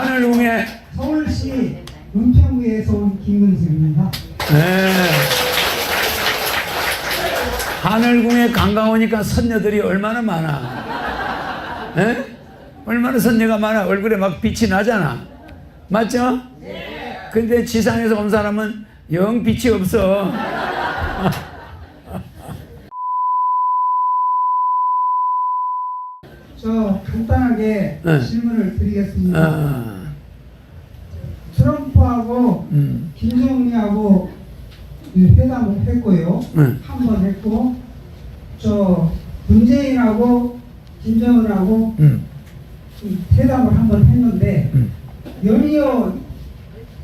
하늘궁에 서울시 은평구에서 온 김은수입니다. 네. 하늘궁에 관광 오니까 선녀들이 얼마나 많아. 에? 얼마나 선녀가 많아. 얼굴에 막 빛이 나잖아. 맞죠? 근데 지상에서 온 사람은 영 빛이 없어. 저 간단하게 네. 질문을 드리겠습니다. 어, 트럼프하고 음, 김정은이하고 이 회담을 했고요. 네. 한번 했고 저 문재인하고 김정은하고 음, 이 회담을 한 번 했는데 음, 연이어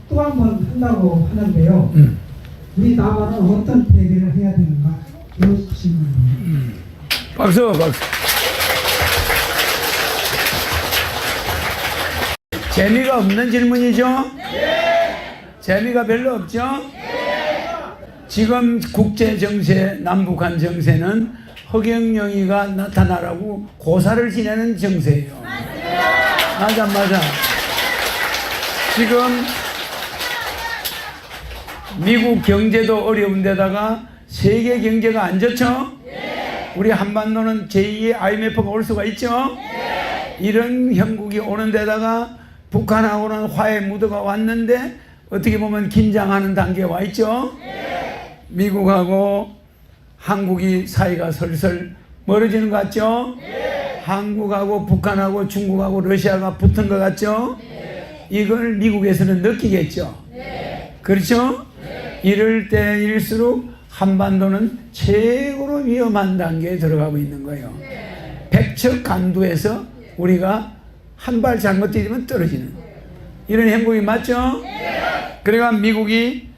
또 한 번 한다고 하는데요. 음. 우리 나라는 어떤 대비를 해야 되는가? 이런 질문입니다. 박수, 박수. 재미가 없는 질문이죠? 재미가 별로 없죠? 지금 국제 정세, 남북한 정세는 허경영이가 나타나라고 고사를 지내는 정세예요. 맞아, 맞아. 지금 미국 경제도 어려운데다가 세계 경제가 안 좋죠? 우리 한반도는 제2의 IMF가 올 수가 있죠? 이런 형국이 오는 데다가 북한하고는 화해 무드가 왔는데 어떻게 보면 긴장하는 단계에 와 있죠? 미국하고 한국이 사이가 슬슬 멀어지는 것 같죠? 한국하고 북한하고 중국하고 러시아가 붙은 것 같죠? 이걸 미국에서는 느끼겠죠? 그렇죠? 이럴 때일수록 한반도는 최고로 위험한 단계에 들어가고 있는 거예요. 백척 간두에서 우리가 한 발 잘못 뛰면 떨어지는 이런 행복이 맞죠? 그러니까 미국이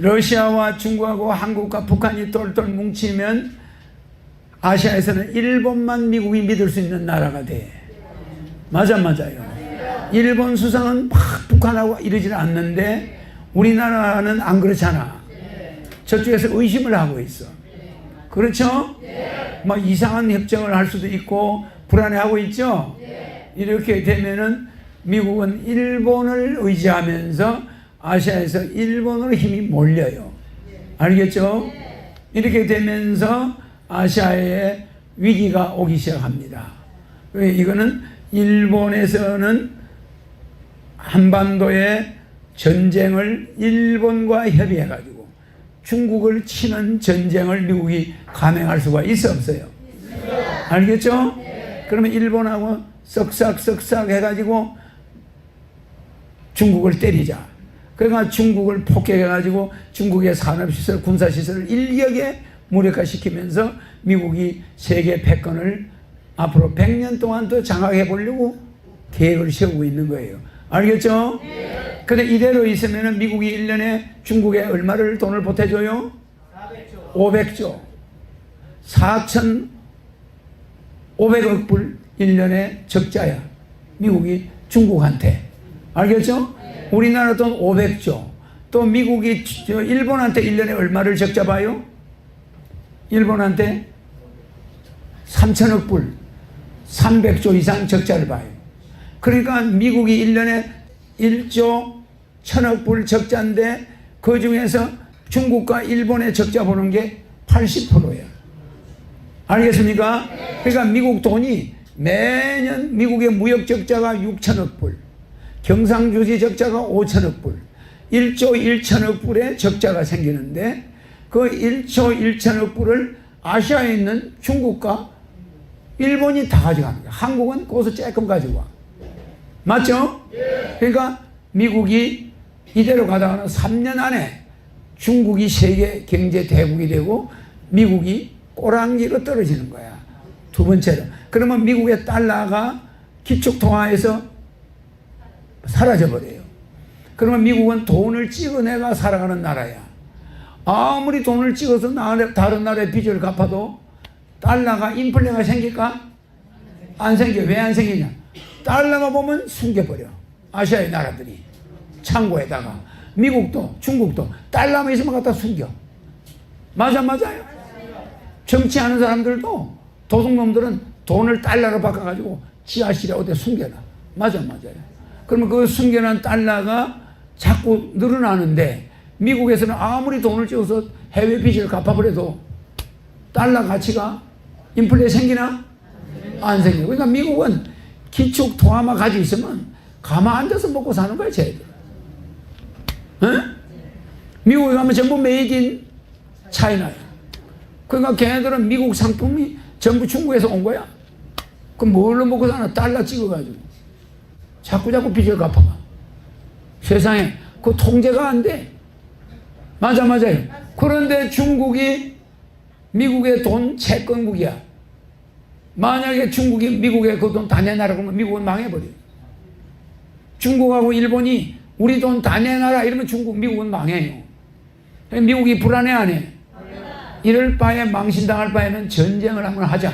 러시아와 중국하고 한국과 북한이 똘똘 뭉치면 아시아에서는 일본만 미국이 믿을 수 있는 나라가 돼. 맞아 맞아요. 일본 수상은 막 북한하고 이러질 않는데 우리나라는 안 그렇잖아. 저쪽에서 의심을 하고 있어. 그렇죠? 막 이상한 협정을 할 수도 있고 불안해하고 있죠? 이렇게 되면은 미국은 일본을 의지하면서 아시아에서 일본으로 힘이 몰려요. 알겠죠? 이렇게 되면서 아시아에 위기가 오기 시작합니다. 왜 이거는 일본에서는 한반도의 전쟁을 일본과 협의해가지고 중국을 치는 전쟁을 미국이 감행할 수가 있어 없어요? 알겠죠? 그러면 일본하고 썩싹썩싹 해가지고 중국을 때리자. 그러니까 중국을 폭격해가지고 중국의 산업시설, 군사시설을 일격에 무력화시키면서 미국이 세계 패권을 앞으로 100년 동안 더 장악해 보려고 계획을 세우고 있는 거예요. 알겠죠? 근데 이대로 있으면 미국이 1년에 중국에 얼마를 돈을 보태줘요? 500조. 4,500억 불 1년에 적자야. 미국이 중국한테. 알겠죠? 우리나라 돈 500조. 또 미국이 저 일본한테 1년에 얼마를 적자 봐요? 일본한테 3천억 불, 300조 이상 적자를 봐요. 그러니까 미국이 1년에 1조 1000억 불 적자인데 그 중에서 중국과 일본의 적자 보는 게 80%예요. 알겠습니까? 그러니까 미국 돈이 매년 미국의 무역 적자가 6천억 불, 경상주지 적자가 5천억 불, 1조 1천억 불의 적자가 생기는데 그 1조 1천억 불을 아시아에 있는 중국과 일본이 다 가져갑니다. 한국은 거기서 조금 가지고 와. 맞죠? 그러니까 미국이 이대로 가다가는 3년 안에 중국이 세계 경제 대국이 되고 미국이 꼬랑지로 떨어지는 거야. 두 번째로. 그러면 미국의 달러가 기축통화에서 사라져버려요. 그러면 미국은 돈을 찍어내가 살아가는 나라야. 아무리 돈을 찍어서 나- 다른 나라의 빚을 갚아도 달러가 인플레가 생길까? 안 생겨. 왜 안 생기냐? 달러가 보면 숨겨버려. 아시아의 나라들이. 창고에다가. 미국도, 중국도 달러만 있으면 갖다 숨겨. 맞아, 맞아요. 정치하는 사람들도 도둑놈들은 돈을 달러로 바꿔가지고 지하실에 어디 숨겨놔. 맞아, 맞아요. 그러면 그 숨겨놓은 달러가 자꾸 늘어나는데 미국에서는 아무리 돈을 찍어서 해외 빚을 갚아버려도 달러 가치가 인플레 생기나? 안 생겨. 그러니까 미국은 기축 토화만 가지고 있으면 가만 앉아서 먹고 사는 거야, 쟤들. 응? 미국에 가면 전부 메이드 인 차이나야. 그러니까 걔네들은 미국 상품이 전부 중국에서 온 거야. 그럼 뭘로 먹고 사나? 달러 찍어가지고. 자꾸 자꾸 빚을 갚아가. 세상에 그 통제가 안 돼. 맞아 맞아요. 그런데 중국이 미국의 돈 채권국이야. 만약에 중국이 미국에 그돈 다 내놔라 그러면 미국은 망해버려. 중국하고 일본이 우리 돈 다 내놔라 이러면 중국, 미국은 망해요. 미국이 불안해 안 해? 이럴 바에 망신당할 바에는 전쟁을 한번 하자.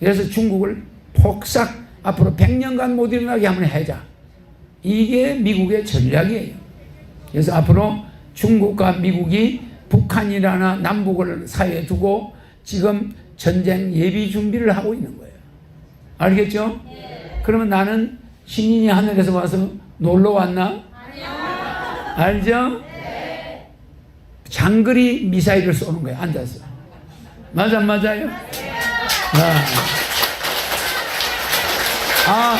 그래서 중국을 폭삭 앞으로 100년간 못 일어나게 한번 하자. 이게 미국의 전략이에요. 그래서 앞으로 중국과 미국이 북한이라나 남북을 사이에 두고 지금 전쟁 예비 준비를 하고 있는 거예요. 알겠죠? 그러면 나는 신인이 하늘에서 와서 놀러 왔나? 알죠? 장거리 미사일을 쏘는 거예요. 앉아서. 맞아, 맞아요? 아. 아,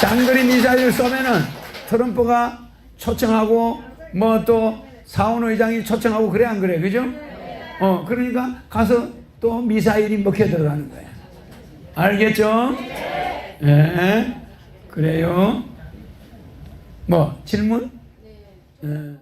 장거리 미사일을 쏘면은 트럼프가 초청하고 뭐 또 사원 의장이 초청하고 그래 안 그래 그죠? 어 그러니까 가서 또 미사일이 먹혀 들어가는 거야. 알겠죠? 예. 그래요. 뭐 질문? 예.